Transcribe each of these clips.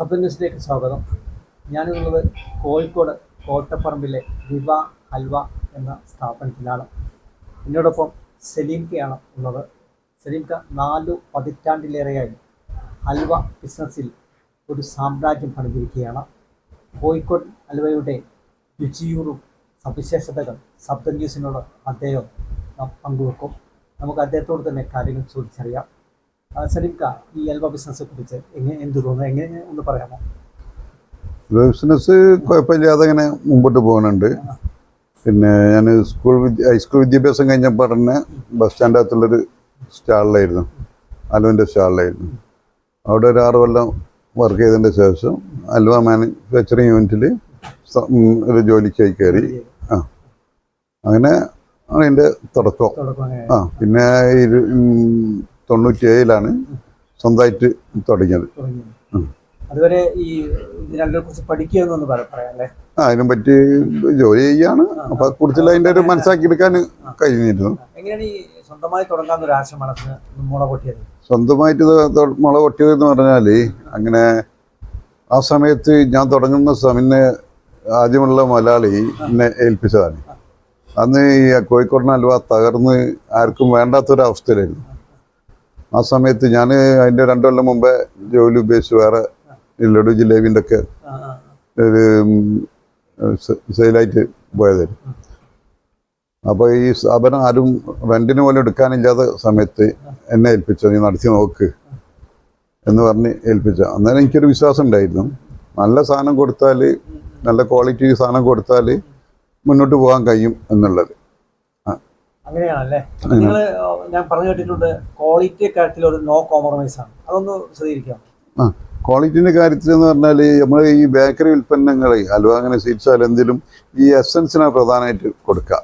Sub സ്വാഗതം. ഞാനുള്ളത് കോഴിക്കോട് കോട്ടപ്പറമ്പിലെ വിവ ഹൽവ എന്ന സ്ഥാപനത്തിലാണ്. എന്നോടൊപ്പം സലീംക്കയാണ് ഉള്ളത്. സലീംക്ക നാലു പതിറ്റാണ്ടിലേറെയായി ഹൽവ ബിസിനസ്സിൽ ഒരു സാമ്രാജ്യം പണിതിരിക്കുകയാണ്. കോഴിക്കോട് ഹൽവയുടെ രുചിയൂറും സവിശേഷതകൾ സബ് ന്യൂസിനോട് അദ്ദേഹം പങ്കുവെക്കും. നമുക്ക് അദ്ദേഹത്തോട് തന്നെ കാര്യങ്ങൾ ചോദിച്ചറിയാം. സലീംക്ക ഈ അൽവ ബിസിനസ് കുറിച്ച് എങ്ങനെ എന്ത് തോന്നുന്നു? എങ്ങനെ ഒന്ന് പറയാമോ? ബിസിനസ് കുഴപ്പമില്ലാതെ ഇങ്ങനെ മുമ്പോട്ട് പോകുന്നുണ്ട്. പിന്നെ ഞാൻ സ്കൂൾ ഹൈസ്കൂൾ വിദ്യാഭ്യാസം കഴിഞ്ഞപ്പോൾ തന്നെ ബസ് സ്റ്റാൻഡ് അകത്തുള്ളൊരു സ്റ്റാളിലായിരുന്നു. അലുവിന്റെ സ്റ്റാളിലായിരുന്നു. അവിടെ ഒരു ആറ് കൊല്ലം വർക്ക് ചെയ്തതിന്റെ ശേഷം അലുവ മാനുഫാക്ചറിങ് യൂണിറ്റിൽ ഒരു ജോലിക്കായി കയറി. ആ. അങ്ങനെ ആണ് എന്റെ തുടക്കം. ആ പിന്നെ തൊണ്ണൂറ്റി ഏഴിലാണ് സ്വന്തമായിട്ട് തുടങ്ങിയത്. അതുവരെ ഈ ഇത് രണ്ടിനെ കുറിച്ച് പഠിക്കുകയെന്നൊന്ന് ആ അതിനെ പറ്റി ജോലി ചെയ്യാണ്. അപ്പൊ കൂടുതൽ അതിന്റെ ഒരു മനസ്സാക്കി എടുക്കാൻ കഴിഞ്ഞിരുന്നു. എങ്ങനെയാണ് ഈ സ്വന്തമായി തുടങ്ങാൻ ഒരു ആശയം മനസ്സിന് മുള പൊട്ടിയത്? സ്വന്തമായിട്ട് എന്ന് പറഞ്ഞാൽ അങ്ങനെ ആ സമയത്ത് ഞാൻ തുടങ്ങുന്ന സമിന് ആദ്യമുള്ള മലയാളി എന്നെ ഏൽപ്പിച്ചതാണ്. അന്ന് ഈ കോഴിക്കോടിന് അലുവ തകർന്ന് ആർക്കും വേണ്ടാത്തൊരു അവസ്ഥയിലായിരുന്നു ആ സമയത്ത് ഞാൻ അതിന്റെ രണ്ടു കൊല്ലം മുമ്പേ ജോലി ഉപയോഗിച്ച് വേറെ ലഡു ജിലേബിന്റെ ഒക്കെ ഒരു സെയിലായിട്ട് പോയതായിരുന്നു അപ്പോൾ ഈ സ്ഥാപനം ആരും റെന്റിന് പോലും എടുക്കാനില്ലാത്ത സമയത്ത് എന്നെ ഏൽപ്പിച്ചു. നീ നടത്തി നോക്ക് എന്ന് പറഞ്ഞ് ഏൽപ്പിച്ച. അന്നേരം എനിക്കൊരു വിശ്വാസം ഉണ്ടായിരുന്നു. നല്ല സാധനം കൊടുത്താൽ നല്ല ക്വാളിറ്റി സാധനം കൊടുത്താൽ മുന്നോട്ട് പോകാൻ കഴിയും എന്നുള്ളത്. അങ്ങനെയാണല്ലേ? നിങ്ങൾ ഞാൻ പറഞ്ഞു കേട്ടിട്ടുണ്ട് ക്വാളിറ്റിയെ കാര്യത്തിൽ ഒരു നോ കോംപ്രമൈസ് ആണ്. അതൊന്ന് വിശദീകരിക്കാം ആ ക്വാളിറ്റിന്റെ കാര്യത്തിൽ എന്ന് പറഞ്ഞാൽ നമ്മൾ ഈ ബേക്കറി ഉൽപ്പന്നങ്ങൾ അലുവ അങ്ങനെ സ്വീറ്റ്സ് അല്ല എന്തെങ്കിലും ഈ എസൻസിനാണ് പ്രധാനമായിട്ട് കൊടുക്കുക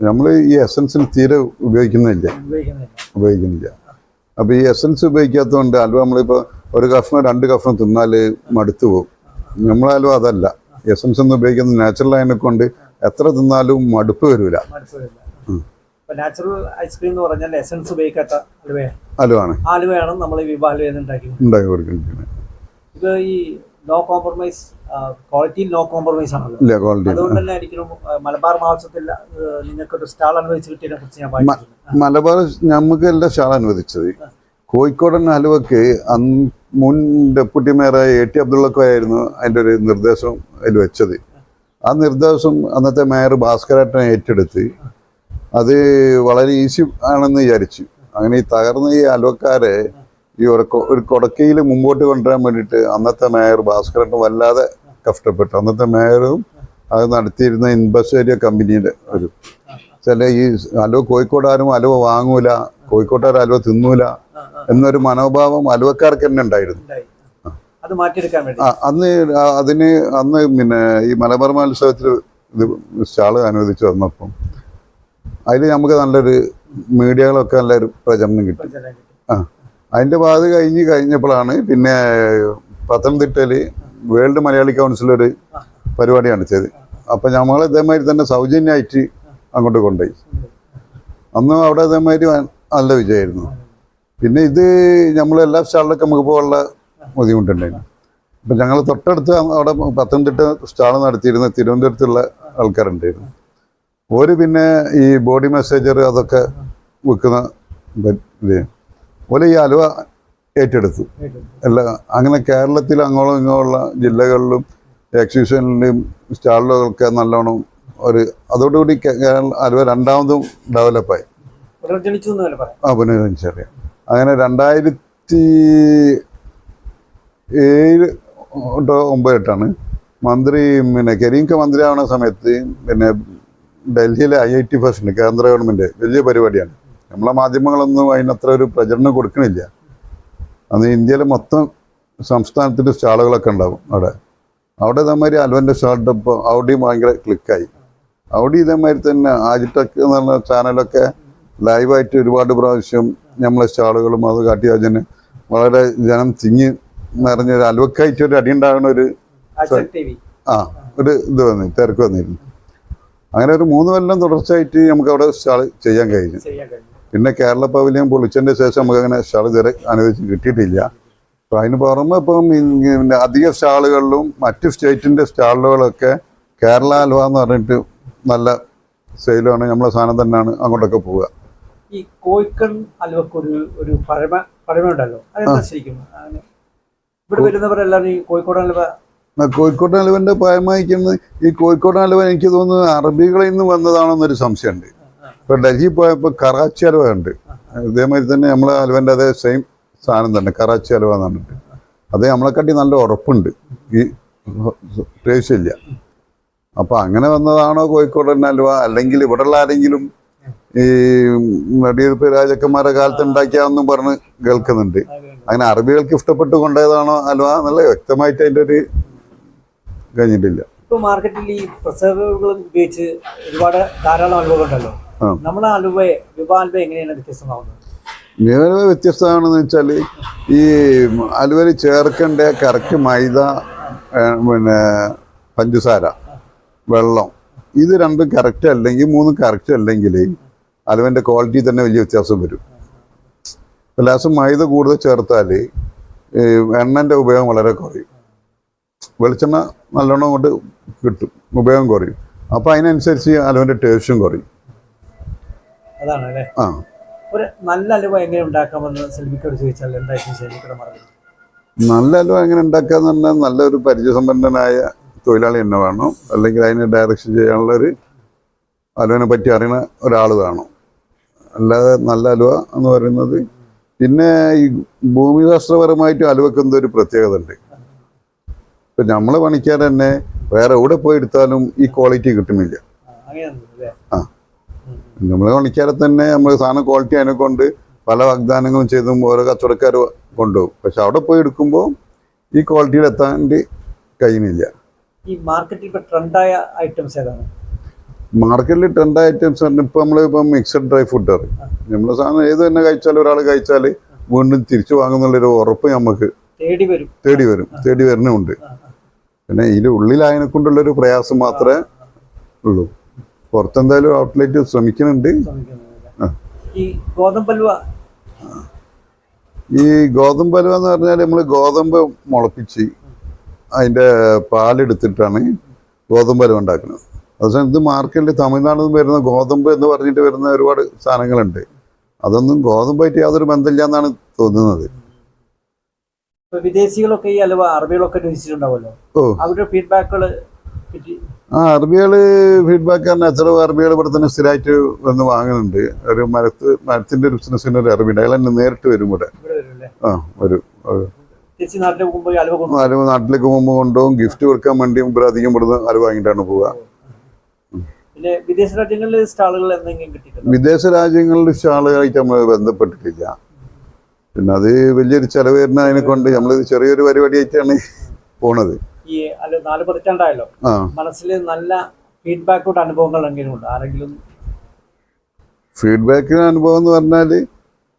നമ്മൾ ഈ എസൻസിന് തീരെ ഉപയോഗിക്കുന്നില്ല. ഉപയോഗിക്കുന്നില്ല. അപ്പോൾ ഈ എസൻസ് ഉപയോഗിക്കാത്തതുകൊണ്ട് അലുവ നമ്മളിപ്പോൾ ഒരു കഷ്ണം രണ്ട് കഷ്ണം തിന്നാൽ മടുത്തു പോകും നമ്മളെ അലുവ അതല്ല. എസൻസ് ഒന്നും ഉപയോഗിക്കുന്നത് നാച്ചുറൽ ആയതിനെ കൊണ്ട് എത്ര തിന്നാലും മടുപ്പ് വരില്ല. ഇപ്പൊ നാച്ചുറൽ ഐസ്ക്രീം എന്ന് പറഞ്ഞാൽ എസൻസ് ഉപയോഗിക്കാത്ത അലുവയാണ് അലുവാണ്. ആ അലുവയാണ് നമ്മൾ ഈ വിവാഹ അലുവ ഉണ്ടാക്കി ഉണ്ടാക്കി കൊടുക്കുന്നത്. ഇത് ഈ നോ കോംപ്രമൈസ് ക്വാളിറ്റിയിൽ നോ കോംപ്രമൈസ് ആണല്ലോ. അതുകൊണ്ട് തന്നെ ആയിരിക്കും മലബാർ മഹോത്സവത്തിൽ നിങ്ങൾക്ക് ഒരു സ്റ്റാൾ അനുവദിച്ച് കിട്ടിയതിനെ കുറിച്ച് ഞാൻ വായിച്ചിട്ടുണ്ട്. മലബാർ നമുക്ക് എല്ലാം ഷാൾ അനുവദിച്ചത്. കോഴിക്കോടൻ ഹലുവക്ക് അന്ന് മുൻ ഡെപ്യൂട്ടി മേയറായ എ ടി അബ്ദുള്ളക്കായിരുന്നു അതിന്റെ ഒരു നിർദ്ദേശം അതിൽ വെച്ചത്. ആ നിർദ്ദേശം അന്നത്തെ മേയർ ഭാസ്കരേട്ടനെ ഏറ്റെടുത്ത് അത് വളരെ ഈസി ആണെന്ന് വിചാരിച്ചു. അങ്ങനെ ഈ തകർന്ന ഈ അലുവക്കാരെ ഈ ഒരു ഒരു കൊടക്കയിൽ മുമ്പോട്ട് കൊണ്ടുവരാൻ വേണ്ടിയിട്ട് അന്നത്തെ മേയർ ഭാസ്കരനും വല്ലാതെ കഷ്ടപ്പെട്ടു. അന്നത്തെ മേയറും അത് നടത്തിയിരുന്ന ഇൻബസ്റ്റേരിയ കമ്പനിയുടെ ഒരു ചില ഈ അലുവ കോഴിക്കോട് ആരും അലുവ വാങ്ങൂല കോഴിക്കോട്ടുകാർ അലുവ തിന്നൂല എന്നൊരു മനോഭാവം അലുവക്കാർക്ക് തന്നെ ഉണ്ടായിരുന്നു. അന്ന് അതിന് അന്ന് പിന്നെ ഈ മലബാർ മഹോത്സവത്തിൽ ഇത് സ്റ്റാൾ അനുവദിച്ചു വന്നപ്പം അതിൽ നമുക്ക് നല്ലൊരു മീഡിയകളൊക്കെ നല്ലൊരു പ്രചരണം കിട്ടി. ആ. അതിന്റെ ബാധ കഴിഞ്ഞ് കഴിഞ്ഞപ്പോഴാണ് പിന്നെ പത്തനംതിട്ടയിൽ വേൾഡ് മലയാളി കൗൺസിൽ ഒരു പരിപാടി നടത്തിയത് അപ്പം നമ്മൾ ഇതേമാതിരി തന്നെ സൗജന്യമായിട്ട് അങ്ങോട്ട് കൊണ്ടുപോയി. അന്നും അവിടെ ഇതേമാതിരി നല്ല വിജയമായിരുന്നു. പിന്നെ ഇത് നമ്മൾ എല്ലാ സ്റ്റാളിലൊക്കെ നമുക്ക് പോകാനുള്ള ബുദ്ധിമുട്ടുണ്ടായിരുന്നു. അപ്പം ഞങ്ങൾ തൊട്ടടുത്ത് അവിടെ പത്തനംതിട്ട സ്റ്റാൾ നടത്തിയിരുന്ന തിരുവനന്തപുരത്തുള്ള ആൾക്കാരുണ്ടായിരുന്നു. ഒരു പിന്നെ ഈ ബോഡി മെസ്സേജർ അതൊക്കെ വിൽക്കുന്ന ബ- ഇത്. ഈ അലുവ ഏറ്റെടുത്തു. അല്ല അങ്ങനെ കേരളത്തിൽ അങ്ങോളം ഇങ്ങോട്ടുള്ള ജില്ലകളിലും എക്സിബിഷനിലും സ്റ്റാളുകളൊക്കെ നല്ലോണം ഒരു അതോടുകൂടി കേരള അലുവ രണ്ടാമതും ഡെവലപ്പായി. ആ പുനരുജനിച്ചറിയാം അങ്ങനെ രണ്ടായിരത്തി ഏഴ് ഒമ്പത് എട്ടാണ് മന്ത്രി പിന്നെ കരീംക മന്ത്രിയാവുന്ന സമയത്ത് പിന്നെ ഡൽഹിയിലെ ഐ ഐ ടി ഫസ്റ്റിന് കേന്ദ്ര ഗവൺമെന്റ് വലിയ പരിപാടിയാണ്. നമ്മളെ മാധ്യമങ്ങളൊന്നും അതിനത്ര ഒരു പ്രചരണം കൊടുക്കണില്ല. അന്ന് ഇന്ത്യയിലെ മൊത്തം സംസ്ഥാനത്തിന്റെ സ്റ്റാളുകളൊക്കെ ഉണ്ടാവും അവിടെ. അവിടെ ഇതേമാതിരി അൽവന്റെ സ്റ്റാളിട്ടപ്പോൾ അവിടെയും ഭയങ്കര ക്ലിക്കായി. അവിടെ ഇതേമാതിരി തന്നെ ആജിടെക് എന്ന് പറഞ്ഞ ചാനലൊക്കെ ലൈവായിട്ട് ഒരുപാട് പ്രാവശ്യം നമ്മളെ സ്റ്റാളുകളും അത് കാട്ടി അതിന് വളരെ ജനം തിങ്ങി നിറഞ്ഞൊരു അലുവക്കായിട്ട് ഒരു അടി ഉണ്ടാകുന്ന ഒരു ആ ഒരു ഇത് വന്നു തിരക്ക് വന്നിരുന്നു. അങ്ങനെ ഒരു മൂന്ന് കൊല്ലം തുടർച്ചയായിട്ട് നമുക്ക് അവിടെ സ്റ്റാൾ ചെയ്യാൻ കഴിഞ്ഞു. പിന്നെ കേരള പവലിയൻ പൊളിച്ചതിന്റെ ശേഷം നമുക്ക് അങ്ങനെ സ്റ്റാൾ ഇതുവരെ അനുവദിച്ച് കിട്ടിയിട്ടില്ല. അപ്പൊ അതിന് പുറമെ ഇപ്പം അധിക സ്റ്റാളുകളിലും മറ്റു സ്റ്റേറ്റിന്റെ സ്റ്റാളുകളൊക്കെ കേരള ഹൽവ എന്ന് പറഞ്ഞിട്ട് നല്ല സെയിലാണ് നമ്മളെ സാധനം തന്നെയാണ് അങ്ങോട്ടൊക്കെ പോവുക. ഈ കോഴിക്കൺ ഹൽവക്ക് ഒരു ഒരു പഴമ അതെന്താ ശരിക്കും? ഇവിടെ വരുന്നവരെല്ലാവരും ഈ കോഴിക്കോട് ഹൽവ കോഴിക്കോട് ഹലുവന്റെ പായമായിക്കുന്നത് ഈ കോഴിക്കോട് ഹലുവ എനിക്ക് തോന്നുന്നത് അറബികളിൽ നിന്ന് വന്നതാണെന്നൊരു സംശയമുണ്ട്. ഇപ്പൊ ഡൽഹി പോയപ്പോൾ കറാച്ചി അലവ ഉണ്ട് ഇതേമാതിരി തന്നെ നമ്മളെ അലവന്റെ അതേ സെയിം സാധനം തന്നെ കറാച്ചി അലവ എന്ന് പറഞ്ഞിട്ട്. അത് നമ്മളെക്കാട്ടി നല്ല ഉറപ്പുണ്ട്. ഈ ടേസ്റ്റ് ഇല്ല. അപ്പൊ അങ്ങനെ വന്നതാണോ കോഴിക്കോടൻ അലുവ? അല്ലെങ്കിൽ ഇവിടെയുള്ള ആരെങ്കിലും ഈ നടിയെടുപ്പ് രാജാക്കന്മാരെ കാലത്ത് ഉണ്ടാക്കിയാന്നും പറഞ്ഞ് കേൾക്കുന്നുണ്ട്. അങ്ങനെ അറബികൾക്ക് ഇഷ്ടപ്പെട്ട് കൊണ്ടുപോയതാണോ അലുവ? എന്നുള്ള വ്യക്തമായിട്ട് അതിന്റെ ഒരു കഴിഞ്ഞിട്ടില്ല. ഇപ്പൊ മാർക്കറ്റിൽ ഈ ഉപയോഗിച്ച് ഒരുപാട് ധാരാളം അലുവകൾ ഉണ്ടല്ലോ. നമ്മുടെ വിവാഹ ഹൽവ എങ്ങനെയാണ് വ്യത്യസ്തമാവുന്നത്? നിലവിലെ വ്യത്യസ്തമാണെന്ന് വെച്ചാൽ ഈ അലുവയിൽ ചേർക്കേണ്ട കറക്റ്റ് മൈദ പിന്നെ പഞ്ചസാര വെള്ളം ഇത് രണ്ടും കറക്റ്റ് അല്ലെങ്കിൽ മൂന്ന് കറക്റ്റ് അല്ലെങ്കിൽ അലുവന്റെ ക്വാളിറ്റി തന്നെ വലിയ വ്യത്യാസം വരും. ലാസ്റ്റ് മൈദ കൂടുതൽ ചേർത്താൽ എണ്ണന്റെ ഉപയോഗം വളരെ കുറയും. വെളിച്ചെണ്ണ നല്ലോണം കൊണ്ട് കിട്ടും ഉപയോഗം കുറയും. അപ്പോൾ അതിനനുസരിച്ച് അലുവന്റെ ടേസ്റ്റും കുറയും. അതാണ് അല്ലേ ആ. ഒരു നല്ല അലുവ എങ്ങനെ ഉണ്ടാക്കാമെന്ന് സെൽമിക്കോട് ചോദിച്ചാൽ എന്തായിരിക്കും മറുപടി? നല്ല അലുവ എങ്ങനെ ഉണ്ടാക്കാന്ന് പറഞ്ഞാൽ നല്ലൊരു പരിചയസമ്പന്നനായ തൊഴിലാളി തന്നെ വേണം. അല്ലെങ്കിൽ അതിനെ ഡയറക്ഷൻ ചെയ്യാനുള്ള ഒരു അലുവിനെ പറ്റി അറിയുന്ന ഒരാൾ വേണം. അല്ലാതെ നല്ല അലുവ എന്ന് പറയുന്നത് പിന്നെ ഈ ഭൂമിശാസ്ത്രപരമായിട്ട് അലുവക്ക് എന്തോ ഒരു പ്രത്യേകത ഉണ്ട് ഇപ്പം നമ്മളെ പണിക്കാർ തന്നെ വേറെ എവിടെ പോയി എടുത്താലും ഈ ക്വാളിറ്റി കിട്ടുന്നില്ല. ആ. നമ്മളെ പണിക്കാരെ തന്നെ നമ്മൾ സാധനം ക്വാളിറ്റി അതിനെ കൊണ്ട് പല വാഗ്ദാനങ്ങളും ചെയ്തും ഓരോ കച്ചവടക്കാർ കൊണ്ടുപോകും. പക്ഷെ അവിടെ പോയി എടുക്കുമ്പോൾ ഈ ക്വാളിറ്റിയിൽ എത്താൻ കഴിയുന്നില്ല. ഈ മാർക്കറ്റിൽ ട്രെൻഡായ ഐറ്റംസ് ഏതാണ്? മാർക്കറ്റിൽ ട്രെൻഡ് ഐറ്റംസ് നമ്മൾ ഇപ്പം മിക്സഡ് ഡ്രൈ ഫുഡ് നമ്മൾ സാധനം ഏത് തന്നെ കഴിച്ചാലും ഒരാൾ കഴിച്ചാൽ വീണ്ടും തിരിച്ചു വാങ്ങുന്നുള്ളൊരു ഉറപ്പ് നമുക്ക് തേടി വരും. തേടി വരും. തേടി വരണമുണ്ട്. പിന്നെ ഇതിന്റെ ഉള്ളിലായതിനെ കൊണ്ടുള്ളൊരു പ്രയാസം മാത്രമേ ഉള്ളൂ. പുറത്തെന്തായാലും ഔട്ട്ലെറ്റ് ശ്രമിക്കുന്നുണ്ട്? ഈ ഗോതമ്പൽവ ഈ എന്ന് പറഞ്ഞാൽ നമ്മൾ ഗോതമ്പ് മുളപ്പിച്ച് അതിന്റെ പാലെടുത്തിട്ടാണ് ഗോതമ്പ് ഹലുവ ഉണ്ടാക്കുന്നത്. അതേസമയം ഇത് മാർക്കറ്റിൽ തമിഴ്നാട്ടിൽ നിന്ന് വരുന്ന ഗോതമ്പ് എന്ന് പറഞ്ഞിട്ട് വരുന്ന ഒരുപാട് സാധനങ്ങളുണ്ട്. അതൊന്നും ഗോതമ്പായിട്ട് യാതൊരു ബന്ധമില്ല എന്നാണ് തോന്നുന്നത്. ഇപ്പൊ വിദേശികളൊക്കെ ഈ ഹലുവ അറബികളൊക്കെ രുചിച്ചിട്ടുണ്ടാവുമല്ലോ അവരുടെ ഫീഡ്ബാക്കുകൾ ആ അറബികൾ ഫീഡ്ബാക്ക് പറഞ്ഞാൽ എത്ര അറബികൾ ഇവിടെ തന്നെ സ്ഥിരമായിട്ട് വന്ന് വാങ്ങുന്നുണ്ട്. ഒരു മരത്ത് മരത്തിന്റെ ഒരു ബിസിനസ്സിന് ഒരു അറബിയുണ്ട്. അയാൾ തന്നെ നേരിട്ട് വരും ഇവിടെ. ആ വരും. അലുവ നാട്ടിലേക്ക് പോകുമ്പോൾ കൊണ്ടുപോകും. ഗിഫ്റ്റ് കൊടുക്കാൻ വേണ്ടി ഇവിടെ അധികം ഇവിടുന്ന് അലവ് വാങ്ങിയിട്ടാണ് പോവുക. വിദേശ രാജ്യങ്ങളിൽ സ്റ്റാളുകൾ വിദേശ രാജ്യങ്ങളിൽ സ്റ്റാളുകളായിട്ട് നമ്മൾ ബന്ധപ്പെട്ടിട്ടില്ല. പിന്നെ അത് വലിയൊരു ചെലവ് വരുന്ന അതിനെ കൊണ്ട് നമ്മൾ ചെറിയൊരു പരിപാടിയായിട്ടാണ് പോണത്. ഈ അല്ല നാല് പതിറ്റാണ്ടായല്ലോ. ആ. മനസ്സിൽ നല്ല ഫീഡ്ബാക്കോട്ട് അനുഭവങ്ങൾ എങ്കിലും ഉണ്ട്? ആരെങ്കിലും? ഫീഡ്ബാക്കിന് അനുഭവം എന്ന് പറഞ്ഞാൽ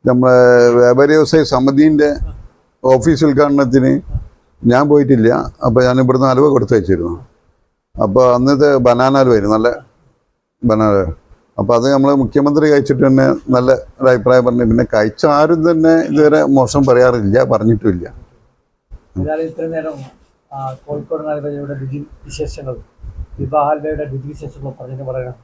നമ്മളെ വ്യാപാരി വ്യവസായ സമിതിന്റെ ഓഫീസ് ഉദ്ഘാടനത്തിന് ഞാൻ പോയിട്ടില്ല. അപ്പോൾ ഞാൻ ഇവിടുന്ന് അലുവ കൊടുത്തയച്ചിരുന്നു. അപ്പോൾ അന്നത്തെ ബനാന അലുവായിരുന്നു നല്ല ബനാന. അപ്പോൾ അത് നമ്മൾ മുഖ്യമന്ത്രി കഴിച്ചിട്ട് തന്നെ നല്ല ഒരു അഭിപ്രായം പറഞ്ഞു. പിന്നെ കഴിച്ച ആരും തന്നെ ഇതുവരെ മോശം പറയാറില്ല പറഞ്ഞിട്ടുമില്ല. ഇത്രയും നേരം കോഴിക്കോട് വിശേഷങ്ങൾ രുചി വിവാഹ ഹൽവയുടെ രുചി വിശേഷങ്ങളും പറഞ്ഞു പറയണം